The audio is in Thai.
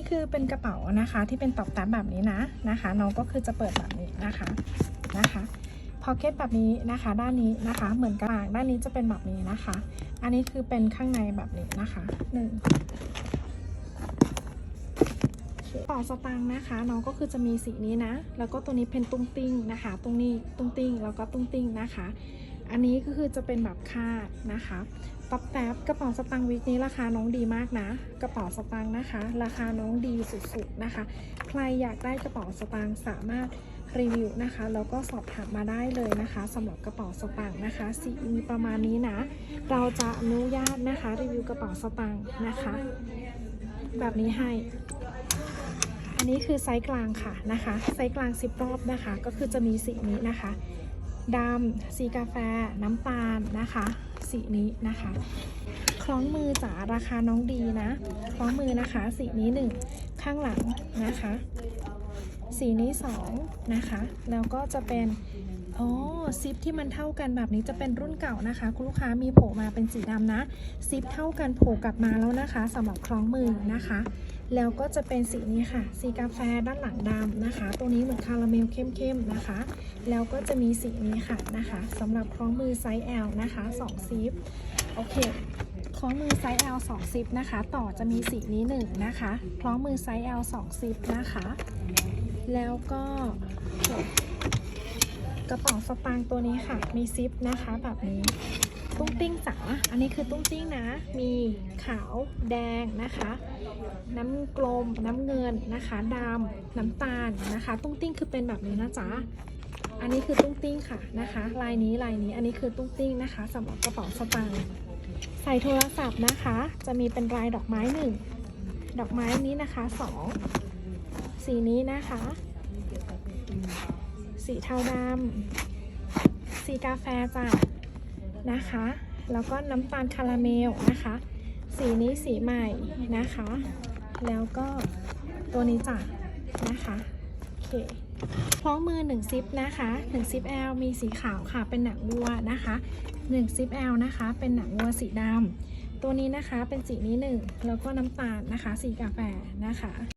นี้คือเป็นกระเป๋านะคะที่เป็นตอบแต้มแบบนี้นะนะคะ น้องก็คือจะเปิดแบบนี้นะคะนะคะพอเก็ตแบบนี้นะคะด้านนี้นะคะ เหมือนกลางด้านนี้จะเป็นแบบนี้นะคะ อันนี้คือเป็นข้างในแบบนี้นะคะหนึ่งกระเป๋าสตางค์นะคะ น้องก็คือจะมีสีนี้นะ แล้วก็ตัวนี้เป็นตุ้งติ้งนะคะ ตรงนี้ตุ้งติ้งแล้วก็ตุ้งติ้งนะคะ อันนี้ก็คือจะเป็นแบบคาดนะคะต๊อบแทบกระเป๋าสตางค์วิกนี้ราคาน้องดีมากนะ กระเป๋าสตางค์นะคะ ราคาน้องดีสุดๆนะคะ ใครอยากได้กระเป๋าสตางค์สามารถรีวิวนะคะแล้วก็สอบถามมาได้เลยนะคะสำหรับกระเป๋าสตางค์นะคะสีมีประมาณนี้นะ เราจะอนุญาตนะคะรีวิวกระเป๋าสตางค์นะคะ แบบนี้ให้ อันนี้คือไซส์กลางค่ะนะคะไซส์กลาง10รอบนะคะ ก็คือจะมีสีนี้นะคะ ดำสีกาแฟ น้ำตาลนะคะ สีนี้นะคะ คล้องมือจ๋าราคาน้องดีนะ คล้องมือนะคะ สีนี้หนึ่งข้างหลังนะคะ สีนี้สองนะคะแล้วก็จะเป็นอ๋อซิปที่มันเท่ากันแบบนี้จะเป็นรุ่นเก่านะคะ คุณลูกค้ามีโผล่มาเป็นสีดำนะซิปเท่ากันโผล่กลับมาแล้วนะคะสำหรับคล้องมือนะคะ แล้วก็จะเป็นสีนี้ค่ะ สีกาแฟด้านหลังดำนะคะ ตัวนี้เหมือนคาราเมลเข้มๆนะคะ แล้วก็จะมีสีนี้ค่ะนะคะสำหรับคล้องมือไซส์ L นะคะ2ซิปโอเคคล้องมือไซส์ L 2ซิปนะคะ ต่อจะมีสีนี้หนึ่งนะคะคล้องมือไซส์ L 2ซิปนะคะ แล้วก็กระเป๋าสตางค์ตัวนี้ค่ะ มีซิปนะคะแบบนี้ตุ้งติ้งจ๋าอันนี้คือตุ้งติ้งนะ มีขาวแดงนะคะ น้ำกลม น้ำเงินนะคะดำน้ำตาลนะคะ ตุ้งติ้งคือเป็นแบบนี้นะจ๊ะอันนี้คือตุ้งติ้งค่ะนะคะ ลายนี้ลายนี้อันนี้คือตุ้งติ้งนะคะสำหรับกระเป๋าสตางค์ใส่โทรศัพท์นะคะ จะมีเป็นลายดอกไม้หนึ่งดอกไม้นี้นะคะสอง สีนี้นะคะ สีเทาดำสีกาแฟจ้ะนะคะ แล้วก็น้ำตาลคาราเมลนะคะ สีนี้สีใหม่นะคะ แล้วก็ตัวนี้จ้ะนะคะโอเคคล้องมือ1ซิปนะคะ1ซิป L มีสีขาวค่ะเป็นหนังวัวนะคะ1ซิป L นะคะเป็นหนังวัวสีดำตัวนี้นะคะเป็นสีนี้หนึ่งแล้วก็น้ำตาลนะคะ สีกาแฟนะคะ